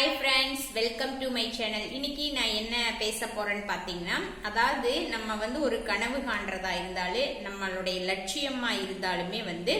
Bye friends. Welcome to my channel இன்னைக்கு நான் என்ன பேச போறேன்னு பார்த்தீங்கன்னா அதாவது நம்ம வந்து ஒரு கனவு காண்றதா இருந்தாலும் நம்மளுடைய லட்சியமா இருந்தாலுமே வந்து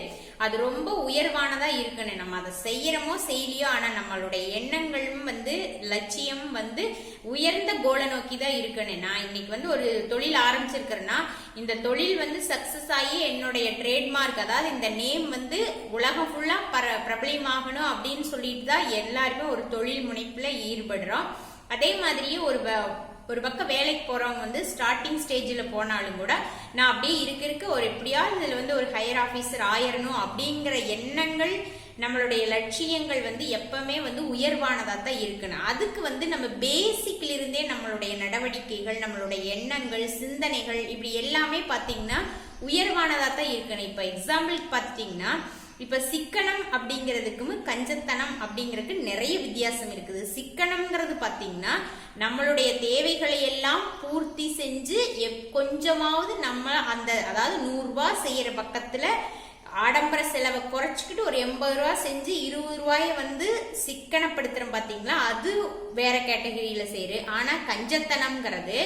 அது ரொம்ப உயர்வானதா இருக்கணும். நம்ம அதை செய்யறமோ செய்யலையோ ஆனா நம்மளுடைய எண்ணங்களும் வந்து லட்சியம் வந்து உயர்ந்த கோலை நோக்கி தான் இருக்கணும். நான் இன்னைக்கு வந்து ஒரு தொழில் ஆரம்பிச்சிருக்கிறேன்னா இந்த தொழில் வந்து சக்சஸ் ஆகி என்னுடைய ட்ரேட்மார்க் அதாவது இந்த நேம் வந்து உலகம் ஃபுல்லா பர பிரபலமாகணும் அப்படின்னு சொல்லிட்டு தான் எல்லாருமே ஒரு தொழில் முனைப்புல ஈடுபடுறோம். அதே மாதிரியே ஒரு வ- ஒரு பக்கம் வேலைக்கு போறவங்க வந்து ஸ்டார்டிங் ஸ்டேஜில் போனாலும் கூட நான் அப்படியே இருக்க இருக்க ஒரு எப்படியாவது இதில் வந்து ஒரு ஹையர் ஆஃபீஸர் ஆயிரணும் அப்படிங்கிற எண்ணங்கள் நம்மளுடைய லட்சியங்கள் வந்து எப்பவுமே வந்து உயர்வானதாக தான் இருக்கணும். அதுக்கு வந்து நம்ம பேசிக்ல இருந்தே நம்மளுடைய நடவடிக்கைகள் நம்மளுடைய எண்ணங்கள் சிந்தனைகள் இப்படி எல்லாமே பார்த்தீங்கன்னா உயர்வானதாக தான் இருக்கணும். இப்போ எக்ஸாம்பிள் பார்த்தீங்கன்னா இப்ப சிக்கனம் அப்படிங்கிறதுக்கும் கஞ்சத்தனம் அப்படிங்கிறதுக்கு நிறைய வித்தியாசம் இருக்குது. சிக்கனம்ங்கிறது பாத்தீங்கன்னா நம்மளுடைய தேவைகளை எல்லாம் பூர்த்தி செஞ்சு எப்- கொஞ்சமாவது நம்ம அந்த அதாவது நூறு ரூபாய் செய்யற பக்கத்துல ஆடம்பர செலவை குறைச்சிக்கிட்டு ஒரு எண்பது ரூபா செஞ்சு இருபது ரூபாயை வந்து சிக்கனப்படுத்துறோம் பார்த்தீங்களா அது வேற கேட்டகரியில் செய்யுது ஆனால் கஞ்சத்தனம்ங்கிறது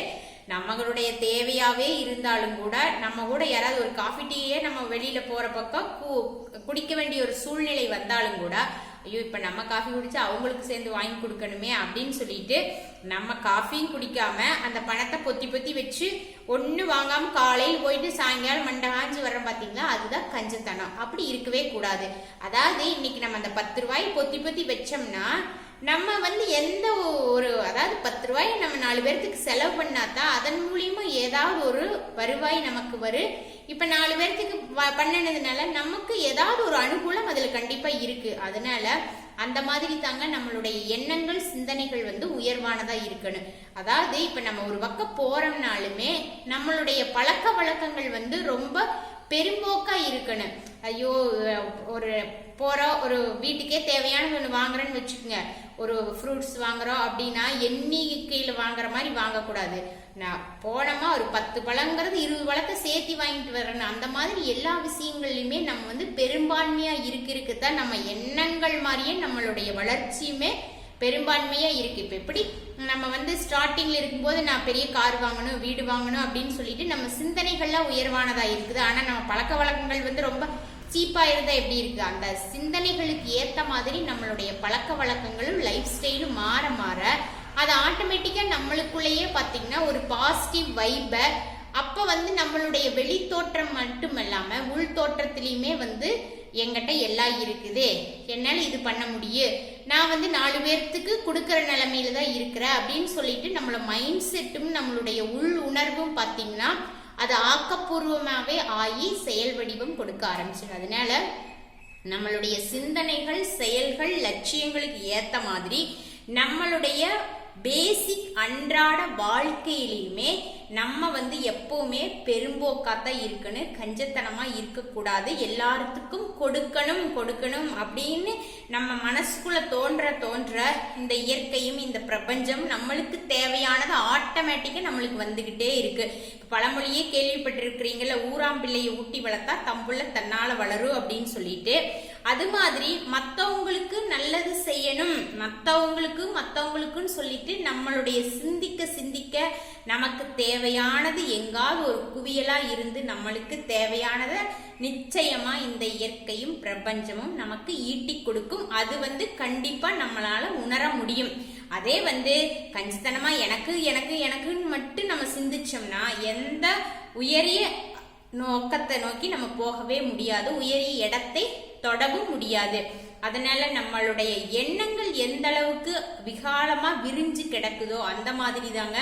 நம்மளுடைய தேவையாவே இருந்தாலும் கூட நம்ம கூட யாராவது ஒரு காஃபி டீயே நம்ம வெளியில போற பக்கம் கு- குடிக்க வேண்டிய ஒரு சூழ்நிலை வந்தாலும் கூட ஐயோ இப்ப நம்ம காஃபி குடிச்சு அவங்களுக்கு சேர்ந்து வாங்கி கொடுக்கணுமே அப்படின்னு சொல்லிட்டு நம்ம காஃபியும் குடிக்காம அந்த பணத்தை பொத்தி பொத்தி வச்சு ஒன்று வாங்காம காலையில் போயிட்டு சாயங்காலம் மண்டை காஞ்சு வர்றோம் பாத்தீங்களா? அதுதான் கஞ்சத்தனம். அப்படி இருக்கவே கூடாது. அதாவது இன்னைக்கு நம்ம அந்த பத்து ரூபாய் பொத்தி பொத்தி வச்சோம்னா நம்ம வந்து எந்த ஒரு அதாவது பத்து ரூபாய் நம்ம நாலு பேர்த்துக்கு செலவு பண்ணாதான் அதன் மூலியமா ஏதாவது ஒரு வருவாய் நமக்கு வரும். இப்ப நாலு பேர்த்துக்கு வ- பண்ணினதுனால நமக்கு ஏதாவது ஒரு அனுகூலம் அதுல கண்டிப்பா இருக்கு. அதனால அந்த மாதிரி தாங்க நம்மளுடைய எண்ணங்கள் சிந்தனைகள் வந்து உயர்வானதா இருக்கணும். அதாவது இப்ப நம்ம ஒரு பக்கம் போறோம்னாலுமே நம்மளுடைய பழக்க வழக்கங்கள் வந்து ரொம்ப பெரும்போக்கா இருக்கணும். ஐயோ ஒரு போகிறோம் ஒரு வீட்டுக்கே தேவையான ஒன்று வாங்குறேன்னு வச்சுக்கோங்க. ஒரு ஃப்ரூட்ஸ் வாங்குறோம் அப்படின்னா எண்ணிக்கையில் வாங்குற மாதிரி வாங்கக்கூடாது. நான் போனோமா ஒரு பத்து பழங்கிறது இருபது பழத்தை சேர்த்து வாங்கிட்டு வரணும் அந்த மாதிரி எல்லா விஷயங்கள்லையுமே நம்ம வந்து பெரும்பான்மையா இருக்கு இருக்குதான் நம்ம எண்ணங்கள் மாதிரியே நம்மளுடைய வளர்ச்சியுமே பெரும்பான்மையா இருக்கு. இப்ப எப்படி நம்ம வந்து ஸ்டார்டிங்ல இருக்கும்போது நான் பெரிய கார் வாங்கணும் வீடு வாங்கணும் அப்படின்னு சொல்லிட்டு நம்ம சிந்தனைகள்லாம் உயர்வானதா இருக்குது. ஆனா நம்ம பழக்க வழக்கங்கள் வந்து ரொம்ப சீப்பாக இருந்தால் எப்படி இருக்கு? அந்த சிந்தனைகளுக்கு ஏற்ற மாதிரி நம்மளுடைய பழக்க வழக்கங்களும் லைஃப் ஸ்டைலும் மாற மாற அது ஆட்டோமேட்டிக்காக நம்மளுக்குள்ளேயே பார்த்தீங்கன்னா ஒரு பாசிட்டிவ் வைபை அப்போ வந்து நம்மளுடைய வெளி தோற்றம் மட்டும் இல்லாமல் உள் தோற்றத்துலேயுமே வந்து எங்கிட்ட எல்லாம் இருக்குது. என்னால் இது பண்ண முடியும் நான் வந்து நாலு பேர்த்துக்கு கொடுக்குற நிலமையில தான் இருக்கிறேன் அப்படின்னு சொல்லிட்டு நம்மளோட மைண்ட் செட்டும் நம்மளுடைய உள் உணர்வும் பார்த்தீங்கன்னா அது ஆக்கப்பூர்வமாகவே ஆகி செயல் வடிவம் கொடுக்க ஆரம்பிச்சிடும். அதனால நம்மளுடைய சிந்தனைகள் செயல்கள் லட்சியங்களுக்கு ஏற்ற மாதிரி நம்மளுடைய பேசிக் அன்றாட வாழ்க்கையிலையுமே நம்ம வந்து எப்பவுமே பெரும்போக்காத்தான் இருக்கணும் கஞ்சத்தனமாக இருக்கக்கூடாது. எல்லாத்துக்கும் கொடுக்கணும் கொடுக்கணும் அப்படின்னு நம்ம மனசுக்குள்ளே தோன்ற தோன்ற இந்த இயற்கையும் இந்த பிரபஞ்சம் நம்மளுக்கு தேவையானது ஆட்டோமேட்டிக்காக நம்மளுக்கு வந்துக்கிட்டே இருக்குது பழமொழியே கேள்விப்பட்டிருக்கிறீங்கள ஊராம் பிள்ளையை ஊட்டி வளர்த்தா தம்புள்ள தன்னால் வளரும் அப்படின்னு சொல்லிட்டு. அது மாதிரி மற்றவங்களுக்கு நல்லது வேணும். மற்றவங்களுக்கும் மற்றவங்களுக்குன்னு சொல்லிட்டு நம்மளுடைய சிந்திக்க சிந்திக்க நமக்கு தேவையானது எங்காவது ஒரு குவியலா இருந்து நம்மளுக்கு தேவையானதை நிச்சயமா இந்த இயற்கையும் பிரபஞ்சமும் நமக்கு ஈட்டி கொடுக்கும். அது வந்து கண்டிப்பா நம்மளால உணர முடியும். அதே வந்து கஞ்சித்தனமா எனக்கு எனக்கு எனக்குன்னு மட்டும் நம்ம சிந்திச்சோம்னா எந்த உயரிய நோக்கத்தை நோக்கி நம்ம போகவே முடியாது. உயரிய இடத்தை தொடவும் முடியாது. அதனால நம்மளுடைய எண்ணங்கள் எந்த அளவுக்கு விகாலமா விரிஞ்சு கிடக்குதோ அந்த மாதிரி தாங்க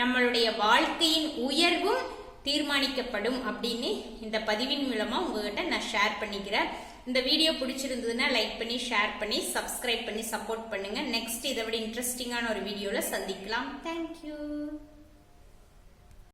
நம்மளுடைய வாழ்க்கையின் உயர்வும் தீர்மானிக்கப்படும் அப்படின்னு இந்த பதிவின் மூலமா உங்ககிட்ட நான் ஷேர் பண்ணிக்கிறேன். இந்த வீடியோ பிடிச்சிருந்ததுன்னா லைக் பண்ணி ஷேர் பண்ணி சப்ஸ்கிரைப் பண்ணி சப்போர்ட் பண்ணுங்க. நெக்ஸ்ட் இதை விட இன்ட்ரெஸ்டிங்கான ஒரு வீடியோல சந்திக்கலாம். தேங்க்யூ